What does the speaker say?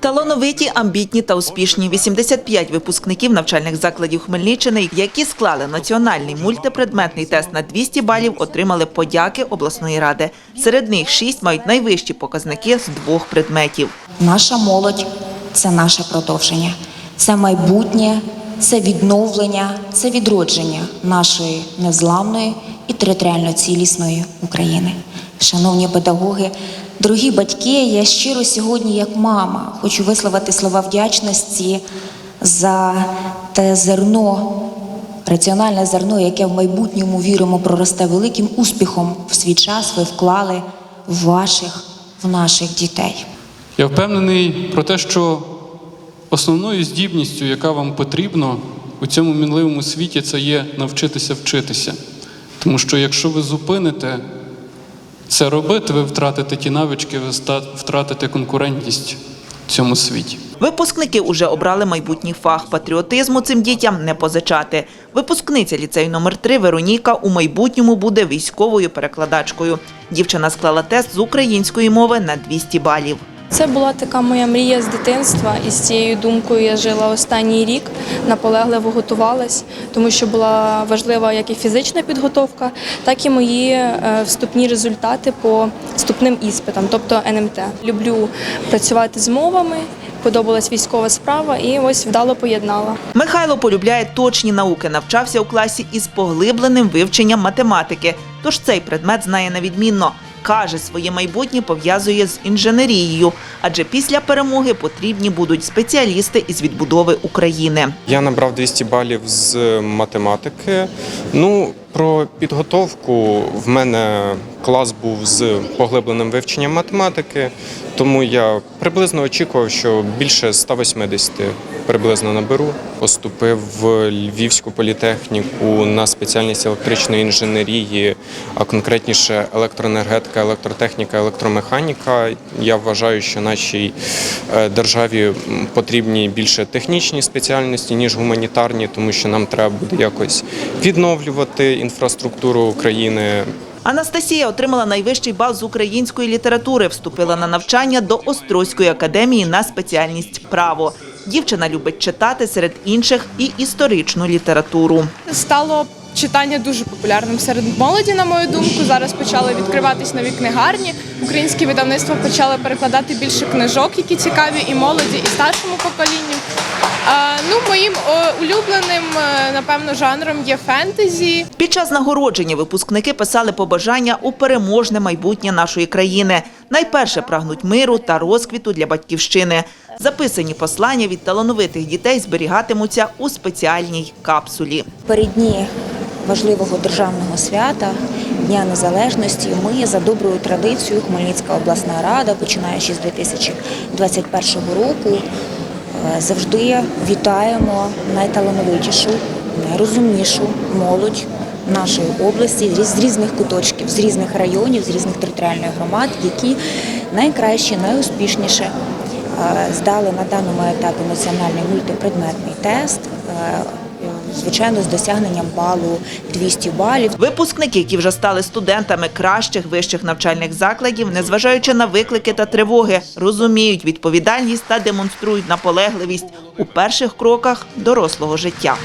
Талановиті, амбітні та успішні 85 випускників навчальних закладів Хмельниччини, які склали національний мультипредметний тест на 200 балів, отримали подяки обласної ради. Серед них шість мають найвищі показники з двох предметів. Наша молодь це наше продовження, це майбутнє, це відновлення, це відродження нашої незламної і територіально цілісної України. Шановні педагоги, дорогі батьки, я щиро сьогодні, як мама, хочу висловити слова вдячності за те зерно, раціональне зерно, яке в майбутньому віримо проросте великим успіхом в свій час. Ви вклали в ваших, в наших дітей. Я впевнений про те, що основною здібністю, яка вам потрібна у цьому мінливому світі, це є навчитися вчитися. Тому що якщо ви зупините це робити, ви втратите ті навички, ви втратите конкурентність в цьому світі. Випускники уже обрали майбутній фах. Патріотизму цим дітям не позичати. Випускниця ліцею номер 3 Вероніка у майбутньому буде військовою перекладачкою. Дівчина склала тест з української мови на 200 балів. Це була така моя мрія з дитинства, і з цією думкою я жила останній рік, наполегливо готувалась, тому що була важлива як і фізична підготовка, так і мої е, вступні результати по вступним іспитам, тобто НМТ. Люблю працювати з мовами, подобалась військова справа, і ось вдало поєднала. Михайло полюбляє точні науки, навчався у класі із поглибленим вивченням математики. Тож цей предмет знає на відмінно. Каже, своє майбутнє пов'язує з інженерією, адже після перемоги потрібні будуть спеціалісти із відбудови України. Я набрав 200 балів з математики. Ну, про підготовку в мене клас був з поглибленим вивченням математики, тому я приблизно очікував, що більше 180 приблизно наберу. Поступив в Львівську політехніку на спеціальність електричної інженерії, а конкретніше електроенергетика, електротехніка, електромеханіка. Я вважаю, що нашій е, державі потрібні більше технічні спеціальності, ніж гуманітарні, тому що нам треба буде якось відновлювати інфраструктуру України. Анастасія отримала найвищий бал з української літератури, вступила на навчання до Острозької академії на спеціальність право. Дівчина любить читати серед інших і історичну літературу. стало читання дуже популярним серед молоді, на мою думку. Зараз почали відкриватись нові книгарні. Українські видавництва почали перекладати більше книжок, які цікаві і молоді, і старшому поколінню. Моїм улюбленим, е, напевно, жанром є фентезі. Під час нагородження випускники писали побажання у переможне майбутнє нашої країни. Найперше прагнуть миру та розквіту для батьківщини. Записані послання від талановитих дітей зберігатимуться у спеціальній капсулі. Переддні важливого державного свята Дня Незалежності ми за доброю традицією Хмельницька обласна рада, починаючи з 2021 року, завжди вітаємо найталановитішу, найрозумнішу молодь нашої області з різних куточків, з різних районів, з різних територіальних громад, які найкраще, найуспішніше е, здали на даному етапі національний мультипредметний тест. Звичайно, з досягненням балу 200 балів. Випускники, які вже стали студентами кращих вищих навчальних закладів, незважаючи на виклики та тривоги, розуміють відповідальність та демонструють наполегливість у перших кроках дорослого життя.